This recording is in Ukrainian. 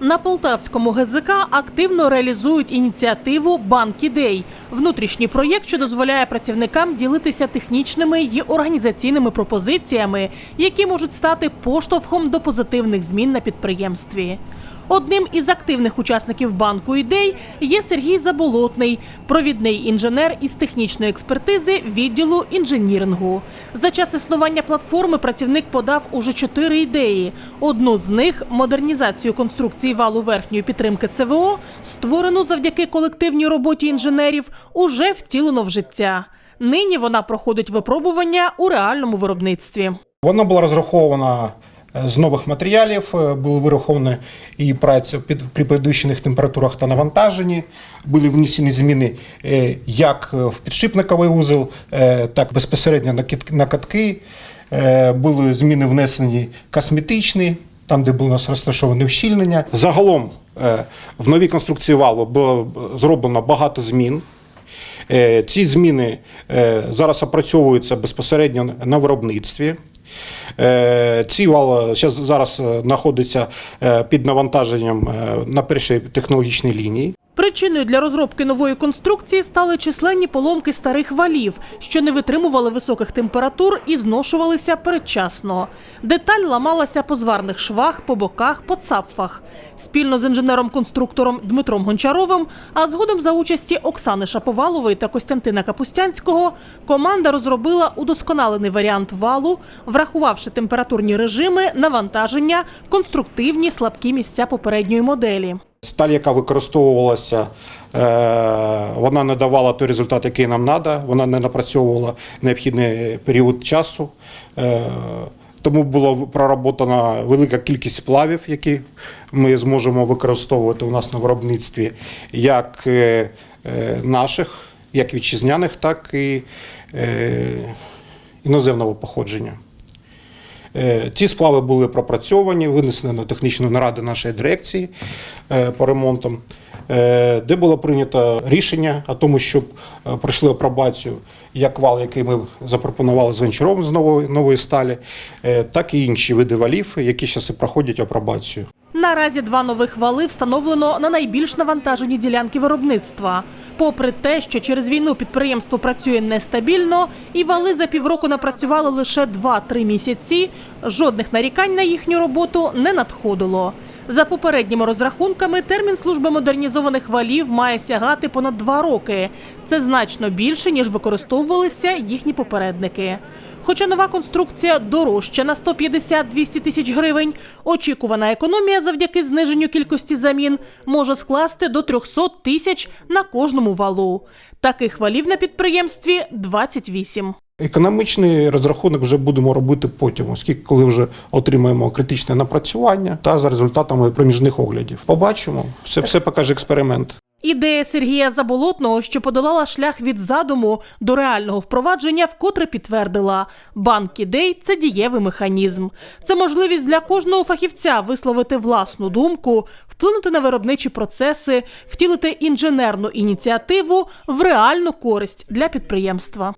На Полтавському ГЗК активно реалізують ініціативу Банк ідей внутрішній проєкт, що дозволяє працівникам ділитися технічними й організаційними пропозиціями, які можуть стати поштовхом до позитивних змін на підприємстві. Одним із активних учасників банку ідей є Сергій Заболотний, провідний інженер із технічної експертизи відділу інженірингу. За час існування платформи працівник подав уже чотири ідеї. Одну з них модернізацію конструкції валу верхньої підтримки ЦВО, створену завдяки колективній роботі інженерів, уже втілено в життя. Нині вона проходить випробування у реальному виробництві. Вона була розрахована з нових матеріалів, е, були вираховані і праця при підвищених температурах та навантаженні. Були внесені зміни е, як в підшипниковий вузол, е, так безпосередньо на катки. Е, Були зміни внесені косметичні, там, де було у нас розташоване вщільнення. Загалом е, в новій конструкції валу було зроблено багато змін. Е, Ці зміни е, зараз опрацьовуються безпосередньо на виробництві. Е, Ці вал щас- зараз е, знаходиться е, під навантаженням е, на першій технологічній лінії. Причиною для розробки нової конструкції стали численні поломки старих валів, що не витримували високих температур і зношувалися передчасно. Деталь ламалася по зварних швах, по боках, по цапфах. Спільно з інженером-конструктором Дмитром Гончаровим, а згодом за участі Оксани Шаповалової та Костянтина Капустянського, команда розробила удосконалений варіант валу, врахувавши температурні режими, навантаження, конструктивні слабкі місця попередньої моделі. Сталь, яка використовувалася, е, вона не давала той результат, який нам треба, вона не напрацьовувала необхідний період часу. Е, Тому була проработана велика кількість сплавів, які ми зможемо використовувати у нас на виробництві, як е, наших, як вітчизняних, так і іноземного походження. Е, Ці сплави були пропрацьовані, винесені на технічну нараду нашої дирекції е, по ремонтам, е, де було прийнято рішення о тому, щоб пройшли апробацію як вал, який ми запропонували з гончаром з нової, нової сталі, так і інші види валів, які зараз проходять апробацію. Наразі два нових вали встановлено на найбільш навантажені ділянки виробництва. Попри те, що через війну підприємство працює нестабільно, і вали за півроку напрацювали лише 2-3 місяці, жодних нарікань на їхню роботу не надходило. За попередніми розрахунками, термін служби модернізованих валів має сягати понад два роки. Це значно більше, ніж використовувалися їхні попередники. Хоча нова конструкція дорожча на 150-200 тисяч гривень, очікувана економія завдяки зниженню кількості замін може скласти до 300 тисяч на кожному валу. Таких валів на підприємстві 28. Економічний розрахунок вже будемо робити потім, оскільки коли вже отримаємо критичне напрацювання та за результатами проміжних оглядів. Побачимо, все, все покаже експеримент. Ідея Сергія Заболотного, що подолала шлях від задуму до реального впровадження, вкотре підтвердила банк ідей це дієвий механізм. Це можливість для кожного фахівця висловити власну думку, вплинути на виробничі процеси, втілити інженерну ініціативу в реальну користь для підприємства.